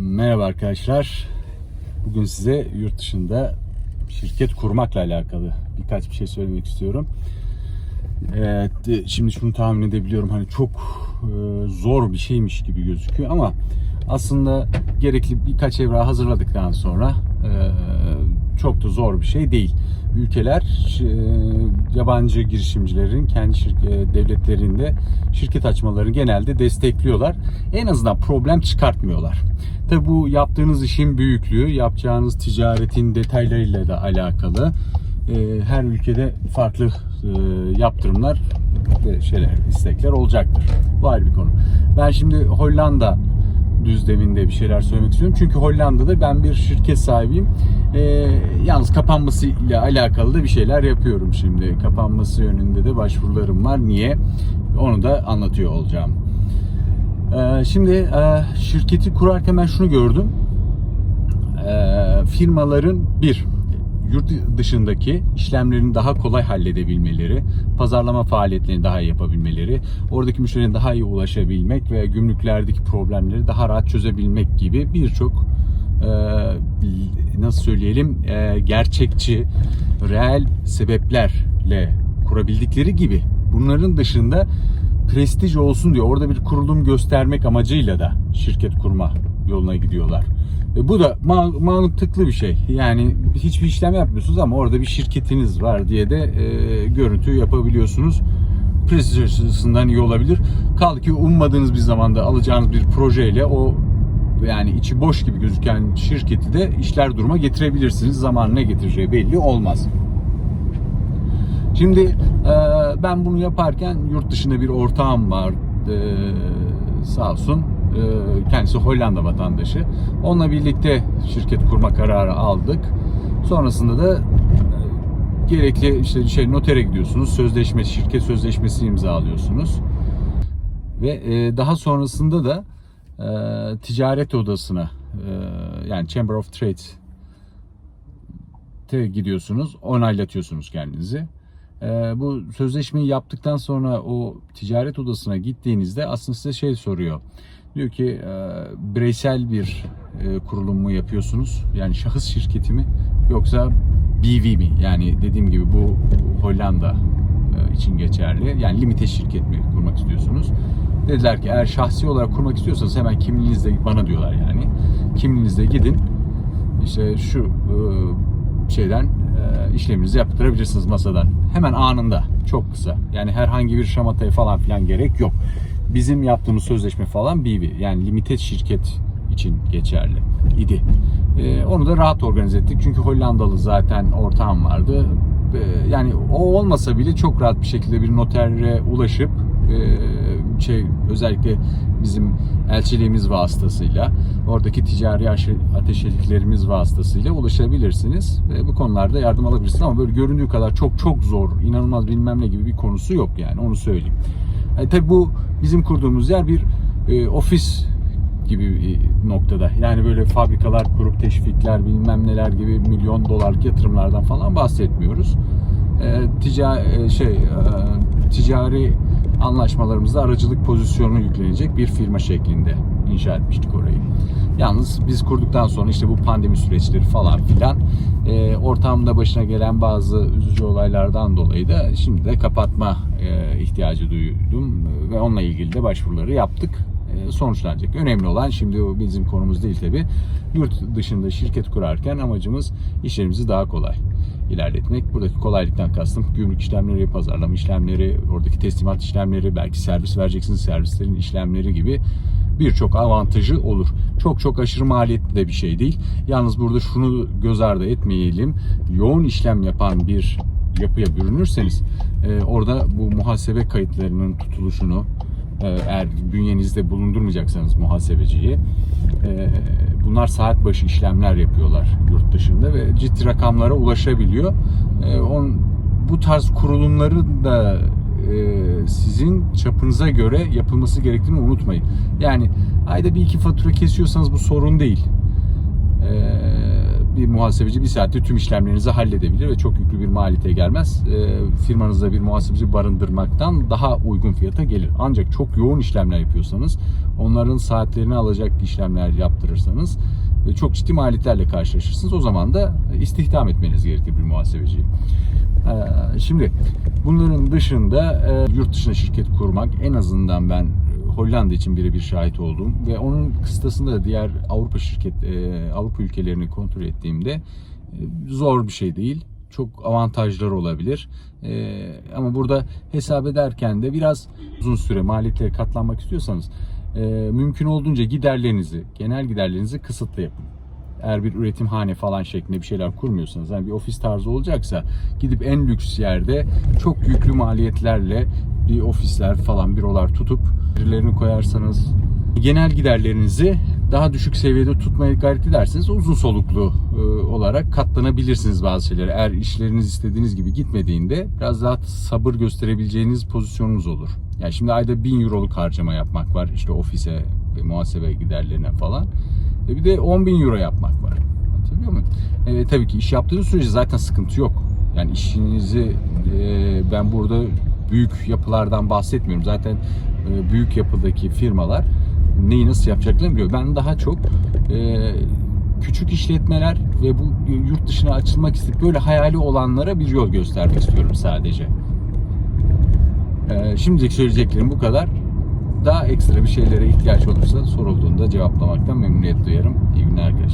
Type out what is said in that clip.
Merhaba arkadaşlar. Bugün size yurt dışında şirket kurmakla alakalı birkaç bir şey söylemek istiyorum. Evet, e, şimdi şunu tahmin edebiliyorum hani çok e, zor bir şeymiş gibi gözüküyor ama aslında gerekli birkaç evra hazırladıktan sonra e, çok da zor bir şey değil. Ülkeler e, yabancı girişimcilerin kendi şirket, devletlerinde şirket açmalarını genelde destekliyorlar. En azından problem çıkartmıyorlar. Tabi bu yaptığınız işin büyüklüğü, yapacağınız ticaretin detaylarıyla da alakalı. E, her ülkede farklı e, yaptırımlar ve şeyler, istekler olacaktır. Bu ayrı bir konu. Ben şimdi Hollanda düzleminde bir şeyler söylemek istiyorum. Çünkü Hollanda'da ben bir şirket sahibiyim. E, yalnız kapanması ile alakalı da bir şeyler yapıyorum şimdi. Kapanması yönünde de başvurularım var. Niye? Onu da anlatıyor olacağım. E, şimdi e, şirketi kurarken ben şunu gördüm. E, firmaların bir yurt dışındaki işlemlerini daha kolay halledebilmeleri, pazarlama faaliyetlerini daha iyi yapabilmeleri, oradaki müşterilerine daha iyi ulaşabilmek ve gümrüklerdeki problemleri daha rahat çözebilmek gibi birçok e, nasıl söyleyelim e, gerçekçi, reel sebeplerle kurabildikleri gibi bunların dışında prestij olsun diye orada bir kurulum göstermek amacıyla da şirket kurma yoluna gidiyorlar. E, bu da ma- mantıklı bir şey. Yani hiçbir işlem yapmıyorsunuz ama orada bir şirketiniz var diye de e, görüntü yapabiliyorsunuz. Prestij açısından iyi olabilir. Kaldı ki ummadığınız bir zamanda alacağınız bir projeyle o yani içi boş gibi gözüken şirketi de işler duruma getirebilirsiniz. Zaman ne getireceği belli olmaz. Şimdi e, ben bunu yaparken yurt dışında bir ortağım var e, sağ olsun kendisi Hollanda vatandaşı. Onunla birlikte şirket kurma kararı aldık. Sonrasında da e, gerekli işte şey notere gidiyorsunuz. Sözleşme, şirket sözleşmesi imzalıyorsunuz. Ve e, daha sonrasında da e, ticaret odasına e, yani Chamber of Trade gidiyorsunuz, onaylatıyorsunuz kendinizi. Ee, bu sözleşmeyi yaptıktan sonra o ticaret odasına gittiğinizde aslında size şey soruyor. Diyor ki bireysel bir kurulum mu yapıyorsunuz? Yani şahıs şirketi mi? Yoksa BV mi? Yani dediğim gibi bu Hollanda için geçerli. Yani limited şirket mi kurmak istiyorsunuz? Dediler ki eğer şahsi olarak kurmak istiyorsanız hemen kimliğinizle bana diyorlar yani. Kimliğinizle gidin. İşte şu şeyden e, işleminizi yaptırabilirsiniz masadan. Hemen anında. Çok kısa. Yani herhangi bir şamataya falan filan gerek yok. Bizim yaptığımız sözleşme falan BV. Yani limited şirket için geçerli idi. E, onu da rahat organize ettik. Çünkü Hollandalı zaten ortağım vardı. E, yani o olmasa bile çok rahat bir şekilde bir notere ulaşıp e, şey özellikle bizim elçiliğimiz vasıtasıyla oradaki ticari ateşeliklerimiz vasıtasıyla ulaşabilirsiniz ve bu konularda yardım alabilirsiniz ama böyle göründüğü kadar çok çok zor inanılmaz bilmem ne gibi bir konusu yok yani onu söyleyeyim. E, tabi bu bizim kurduğumuz yer bir e, ofis gibi bir noktada. Yani böyle fabrikalar kurup teşvikler bilmem neler gibi milyon dolarlık yatırımlardan falan bahsetmiyoruz. E, tica e, şey e, ticari anlaşmalarımızda aracılık pozisyonu yüklenecek bir firma şeklinde inşa etmiştik orayı. Yalnız biz kurduktan sonra işte bu pandemi süreçleri falan filan e, ortamda başına gelen bazı üzücü olaylardan dolayı da şimdi de kapatma e, ihtiyacı duydum ve onunla ilgili de başvuruları yaptık e, sonuçlanacak. Önemli olan şimdi bizim konumuz değil tabi. Yurt dışında şirket kurarken amacımız işlerimizi daha kolay ilerletmek. Buradaki kolaylıktan kastım gümrük işlemleri, pazarlama işlemleri, oradaki teslimat işlemleri, belki servis vereceksiniz servislerin işlemleri gibi birçok avantajı olur. Çok çok aşırı maliyetli de bir şey değil. Yalnız burada şunu göz ardı etmeyelim. Yoğun işlem yapan bir yapıya bürünürseniz e, orada bu muhasebe kayıtlarının tutuluşunu e, eğer bünyenizde bulundurmayacaksanız muhasebeciyi bunlar saat başı işlemler yapıyorlar yurt dışında ve ciddi rakamlara ulaşabiliyor. E, on, bu tarz kurulumları da e, sizin çapınıza göre yapılması gerektiğini unutmayın. Yani ayda bir iki fatura kesiyorsanız bu sorun değil. E, bir muhasebeci bir saatte tüm işlemlerinizi halledebilir ve çok yüklü bir maliyete gelmez. E, firmanızda bir muhasebeci barındırmaktan daha uygun fiyata gelir. Ancak çok yoğun işlemler yapıyorsanız, onların saatlerini alacak işlemler yaptırırsanız e, çok ciddi maliyetlerle karşılaşırsınız. O zaman da istihdam etmeniz gerekir bir muhasebeciyi. Ee, Şimdi bunların dışında e, yurt dışına şirket kurmak en azından ben e, Hollanda için birebir şahit oldum ve onun kıstasında da diğer Avrupa şirket e, Avrupa ülkelerini kontrol ettiğimde e, zor bir şey değil. Çok avantajları olabilir. E, ama burada hesap ederken de biraz uzun süre maliyetlere katlanmak istiyorsanız mümkün olduğunca giderlerinizi, genel giderlerinizi kısıtlı yapın eğer bir üretimhane falan şeklinde bir şeyler kurmuyorsanız yani bir ofis tarzı olacaksa gidip en lüks yerde çok yüklü maliyetlerle bir ofisler falan bürolar tutup birilerini koyarsanız genel giderlerinizi daha düşük seviyede tutmaya gayret ederseniz uzun soluklu e, olarak katlanabilirsiniz bazı şeylere. Eğer işleriniz istediğiniz gibi gitmediğinde biraz daha sabır gösterebileceğiniz pozisyonunuz olur. Yani şimdi ayda 1000 euroluk harcama yapmak var işte ofise ve muhasebe giderlerine falan. E bir de 10 bin euro yapmak var. Anlatabiliyor muyum? E, tabii ki iş yaptığınız sürece zaten sıkıntı yok. Yani işinizi e, ben burada büyük yapılardan bahsetmiyorum. Zaten e, büyük yapıdaki firmalar neyi nasıl yapacaklarını biliyor. Ben daha çok e, küçük işletmeler ve bu yurt dışına açılmak isteyip böyle hayali olanlara bir yol göstermek istiyorum sadece. E, şimdilik söyleyeceklerim bu kadar. Daha ekstra bir şeylere ihtiyaç olursa sorulduğunda cevaplamaktan memnuniyet duyarım. İyi günler arkadaşlar.